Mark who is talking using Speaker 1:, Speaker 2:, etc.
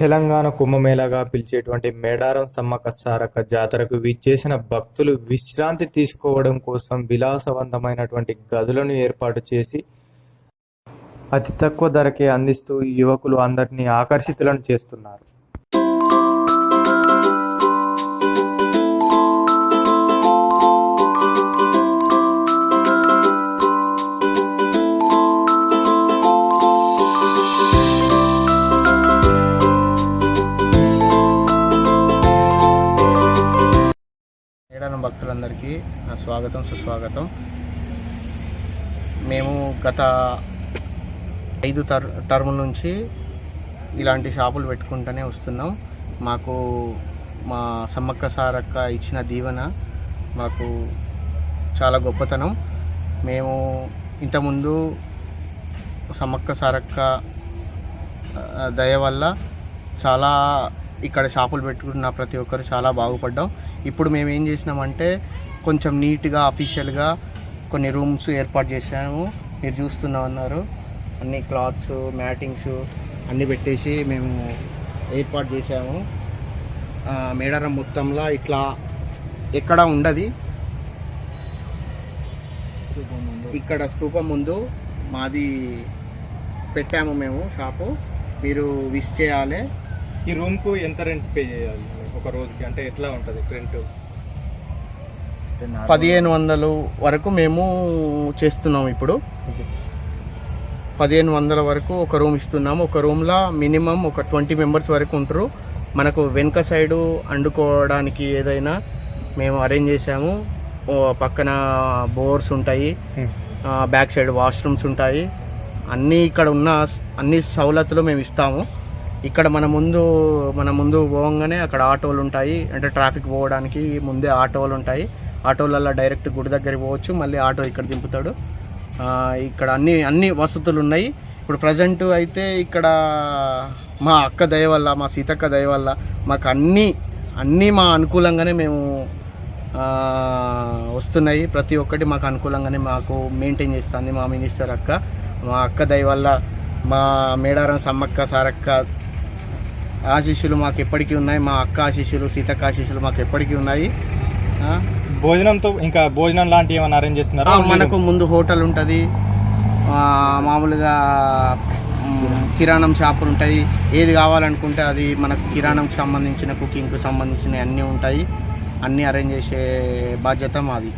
Speaker 1: తెలంగాణ కుంభమేళాగా పిలిచేటువంటి మేడారం సమ్మక్క సారక్క జాతరకు విచ్చేసిన భక్తులు విశ్రాంతి తీసుకోవడం కోసం విలాసవంతమైనటువంటి గదులను ఏర్పాటు చేసి అతి తక్కువ ధరకే అందిస్తూ యువకులు అందరినీ ఆకర్షితులను చేస్తున్నారు.
Speaker 2: భక్తులందరికీ నా స్వాగతం సుస్వాగతం. మేము గత ఐదు టర్ టర్మ్ నుంచి ఇలాంటి షాపులు పెట్టుకుంటూనే వస్తున్నాం. మాకు మా సమ్మక్క సారక్క ఇచ్చిన దీవెన మాకు చాలా గొప్పతనం. మేము ఇంతకుముందు సమ్మక్క సారక్క దయ వల్ల చాలా ఇక్కడ షాపులు పెట్టుకున్న ప్రతి ఒక్కరు చాలా బాగుపడ్డాం. ఇప్పుడు మేము ఏం చేసినామంటే కొంచెం నీట్గా అఫీషియల్గా కొన్ని రూమ్స్ ఏర్పాటు చేసాము మీరు చూస్తున్నా ఉన్నారు. అన్ని క్లాత్స్ మ్యాటింగ్స్ అన్నీ పెట్టేసి మేము ఏర్పాటు చేసాము మేడారం మొత్తంలో ఇట్లా ఎక్కడ ఉండదు. ఇక్కడ స్థూపం ముందు మాది పెట్టాము మేము షాపు. మీరు విష్ చేయాలి.
Speaker 1: ఈ రూమ్కు ఎంత రెంట్ పే చేయాలి? ఒక రోజుకి అంటే ఎట్లా ఉంటది రెంట్?
Speaker 2: పదిహేను వందలు వరకు మేము చేస్తున్నాం ఇప్పుడు. పదిహేను వందల వరకు ఒక రూమ్ ఇస్తున్నాము. ఒక రూమ్లో మినిమం ఒక ట్వంటీ మెంబర్స్ వరకు ఉంటారు. మనకు వెనుక సైడు అండుకోవడానికి ఏదైనా మేము అరేంజ్ చేసాము పక్కన బోర్స్ ఉంటాయి. ఆ, బ్యాక్ సైడ్ వాష్రూమ్స్ ఉంటాయి. అన్నీ ఇక్కడ ఉన్న అన్ని సవలతులు మేము ఇస్తాము. ఇక్కడ మన ముందు మన ముందు పోగానే అక్కడ ఆటోలు ఉంటాయి. అంటే ట్రాఫిక్ పోవడానికి ముందే ఆటోలు ఉంటాయి. ఆటోలలో డైరెక్ట్ గుడి దగ్గరికి పోవచ్చు. మళ్ళీ ఆటో ఇక్కడ దింపుతాడు. ఇక్కడ అన్ని అన్ని వసతులు ఉన్నాయి ఇప్పుడు ప్రజెంట్ అయితే ఇక్కడ మా అక్క దయ వల్ల మా సీతక్క దయ వల్ల మాకు అన్నీ అన్నీ మా అనుకూలంగానే మేము వస్తున్నాయి. ప్రతి ఒక్కటి మాకు అనుకూలంగానే మాకు మెయింటైన్ చేస్తుంది మా మినిస్టర్ అక్క. మా అక్క దయ వల్ల మా మేడారం సమ్మక్క సారక్క ఆశీస్సులు మాకు ఎప్పటికీ ఉన్నాయి. మా అక్క ఆశీస్సులు సీతక్క ఆశీస్సులు మాకు ఎప్పటికీ ఉన్నాయి
Speaker 1: భోజనంతో ఇంకా భోజనం లాంటివి ఏమైనా అరేంజ్ చేస్తున్నారా?
Speaker 2: మనకు ముందు హోటల్ ఉంటుంది. మామూలుగా కిరాణం షాపులు ఉంటాయి. ఏది కావాలనుకుంటే అది మనకు కిరాణంకి సంబంధించిన కుకింగ్కి సంబంధించిన అన్నీ ఉంటాయి. అన్నీ అరేంజ్ చేసే బాధ్యత మాది.